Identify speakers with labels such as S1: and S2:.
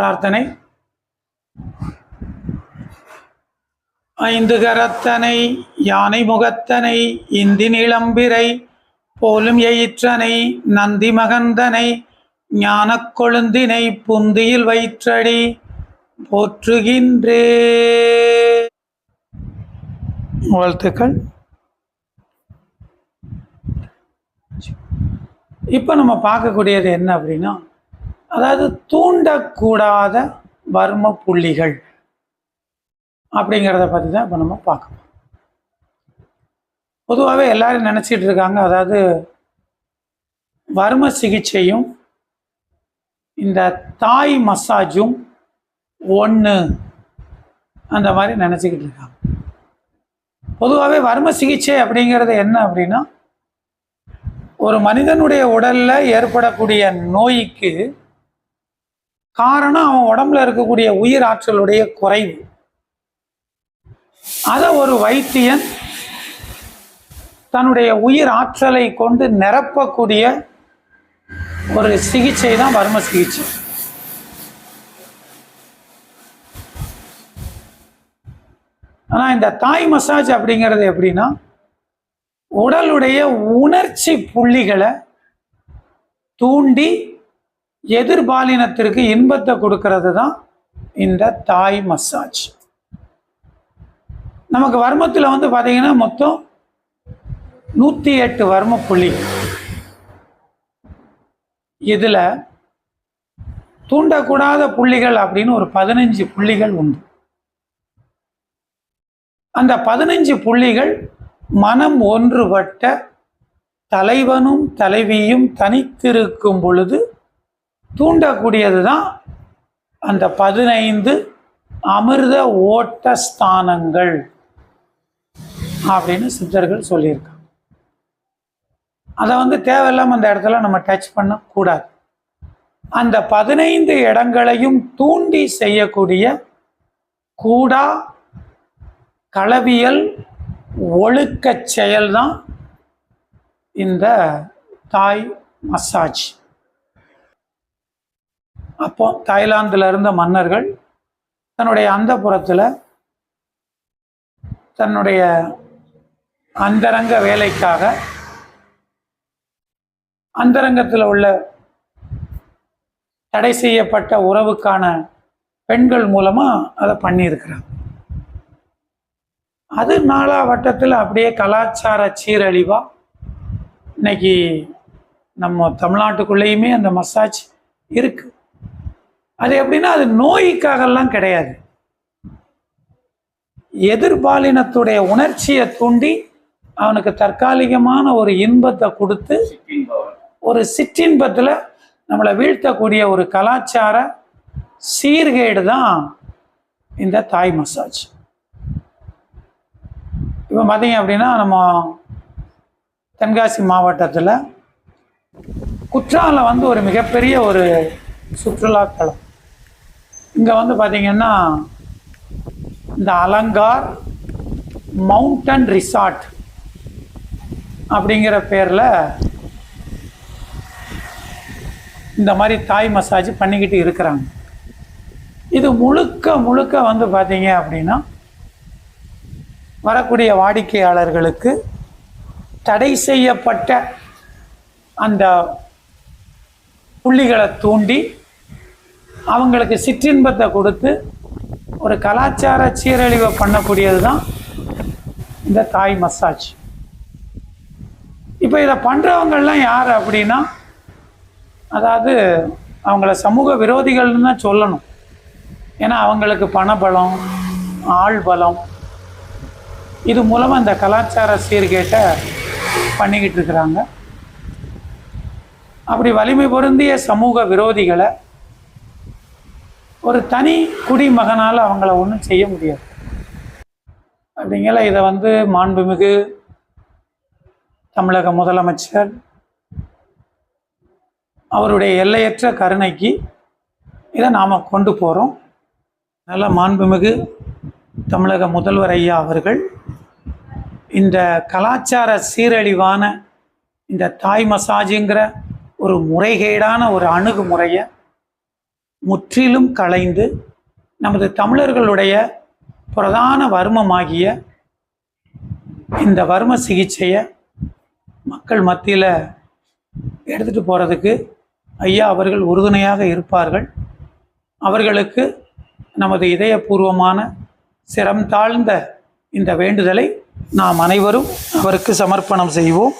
S1: பிரார்த்தனை. ஐந்து கரத்தனை யானை முகத்தனை இந்தி நிளம்பிரை போலும் எயிற்றனை நந்தி மகந்தனை ஞானக் கொழுந்தினை புந்தியில் வயிற்றடி போற்றுகின்றே. வாழ்த்துக்கள். இப்போ நம்ம பார்க்கக்கூடியது என்ன அப்படின்னா அதாவது தூண்டக்கூடாத வர்ம புள்ளிகள் அப்படிங்கிறத பற்றி தான் இப்போ நம்ம பார்க்கணும் பொதுவாகவே எல்லாரும் நினச்சிட்டு இருக்காங்க அதாவது வர்ம சிகிச்சையும் இந்த தாய் மசாஜும் ஒன்று அந்த மாதிரி நினச்சிக்கிட்டு இருக்காங்க. பொதுவாகவே வர்ம சிகிச்சை அப்படிங்கிறது என்ன அப்படின்னா ஒரு மனிதனுடைய உடலில் ஏற்படக்கூடிய நோய்க்கு காரணம் அவன் உடம்புல இருக்கக்கூடிய உயிர் ஆற்றலுடைய குறைவு. அதை ஒரு வைத்தியன் தன்னுடைய உயிர் ஆற்றலை கொண்டு நிரப்பக்கூடிய ஒரு சிகிச்சை தான் வர்ம சிகிச்சை. ஆனால் இந்த தாய் மசாஜ் அப்படிங்கிறது எப்படின்னா உடலுடைய உணர்ச்சி புள்ளிகளை தூண்டி எதிர்பாலினத்திற்கு இன்பத்தை கொடுக்கறது தான் இந்த தாய் மசாஜ். நமக்கு வர்மத்தில் வந்து பார்த்தீங்கன்னா மொத்தம் நூற்றி எட்டு வர்ம புள்ளி. இதில் தூண்டக்கூடாத புள்ளிகள் அப்படின்னு ஒரு பதினஞ்சு புள்ளிகள் உண்டு. அந்த பதினஞ்சு புள்ளிகள் மனம் ஒன்றுபட்ட தலைவனும் தலைவியும் தனித்திருக்கும் பொழுது தூண்டக்கூடியது தான் அந்த பதினைந்து அமிர்த ஓட்ட ஸ்தானங்கள் அப்படின்னு சித்தர்கள் சொல்லியிருக்காங்க. அதை வந்து தேவையில்லாமல் அந்த இடத்துல நம்ம டச் பண்ணக்கூடாது. அந்த பதினைந்து இடங்களையும் தூண்டி செய்யக்கூடிய கூடா களவியல் ஒழுக்கச் செயல்தான் இந்த தாய் மசாஜ். அப்போ தாய்லாந்தில் இருந்த மன்னர்கள் தன்னுடைய அந்த தன்னுடைய அந்தரங்க வேலைக்காக அந்தரங்கத்தில் உள்ள தடை செய்யப்பட்ட உறவுக்கான பெண்கள் மூலமாக அதை பண்ணியிருக்கிறாங்க. அது நாலா வட்டத்தில் அப்படியே கலாச்சார சீரழிவாக இன்னைக்கு நம்ம தமிழ்நாட்டுக்குள்ளேயுமே அந்த மசாஜ் இருக்குது அது எப்படின்னா அது நோய்க்காகலாம் கிடையாது. எதிர்பாலினத்துடைய உணர்ச்சியை தூண்டி அவனுக்கு தற்காலிகமான ஒரு இன்பத்தை கொடுத்து ஒரு சிற்றின்பத்தில் நம்மளை வீழ்த்தக்கூடிய ஒரு கலாச்சார சீர்கேடு தான் இந்த தாய் மசாஜ். இப்போ பார்த்தீங்க அப்படின்னா நம்ம தென்காசி மாவட்டத்தில் குற்றாலம் வந்து ஒரு மிகப்பெரிய ஒரு சுற்றுலாத்தலம். இங்கே வந்து பார்த்தீங்கன்னா இந்த அலங்கார் மவுண்டன் ரிசார்ட் அப்படிங்கிற பேரில் இந்த மாதிரி தாய் மசாஜ் பண்ணிக்கிட்டு இருக்கிறாங்க. இது முழுக்க முழுக்க வந்து பார்த்தீங்க அப்படின்னா வரக்கூடிய வாடிக்கையாளர்களுக்கு தடை செய்யப்பட்ட அந்த புள்ளிகளை தூண்டி அவங்களுக்கு சிற்றின்பத்தை கொடுத்து ஒரு கலாச்சார சீரழிவை பண்ணக்கூடியது தான் இந்த தாய் மசாஜ். இப்போ இதை பண்ணுறவங்கள்லாம் யார் அப்படின்னா அதாவது அவங்கள சமூக விரோதிகள்னு தான் சொல்லணும். ஏன்னா அவங்களுக்கு பணபலம் ஆள் பலம் இது மூலமாக இந்த கலாச்சார சீர்கேட்டை பண்ணிக்கிட்டு இருக்கிறாங்க. அப்படி வலிமை பொருந்திய சமூக விரோதிகளை ஒரு தனி குடிமகனால் அவங்கள ஒன்றும் செய்ய முடியாது. அப்படிங்கிற இதை வந்து மாண்புமிகு தமிழக முதலமைச்சர் அவருடைய எல்லையற்ற கருணைக்கு இதை நாம் கொண்டு போகிறோம் நல்ல மாண்புமிகு தமிழக முதல்வர் ஐயா அவர்கள் இந்த கலாச்சார சீரழிவான இந்த தாய் மசாஜுங்கிற ஒரு முறைகேடான ஒரு அணுகுமுறையை முற்றிலும் களைந்து நமது தமிழர்களுடைய பிரதான வர்மமாகிய இந்த வர்ம சிகிச்சையை மக்கள் மத்தியில் எடுத்துகிட்டு போகிறதுக்கு ஐயா அவர்கள் உறுதுணையாக இருப்பார்கள். அவர்களுக்கு நமது இதயபூர்வமான சிரம் தாழ்ந்த இந்த வேண்டுதலை நாம் அனைவரும் அவருக்கு சமர்ப்பணம் செய்வோம்.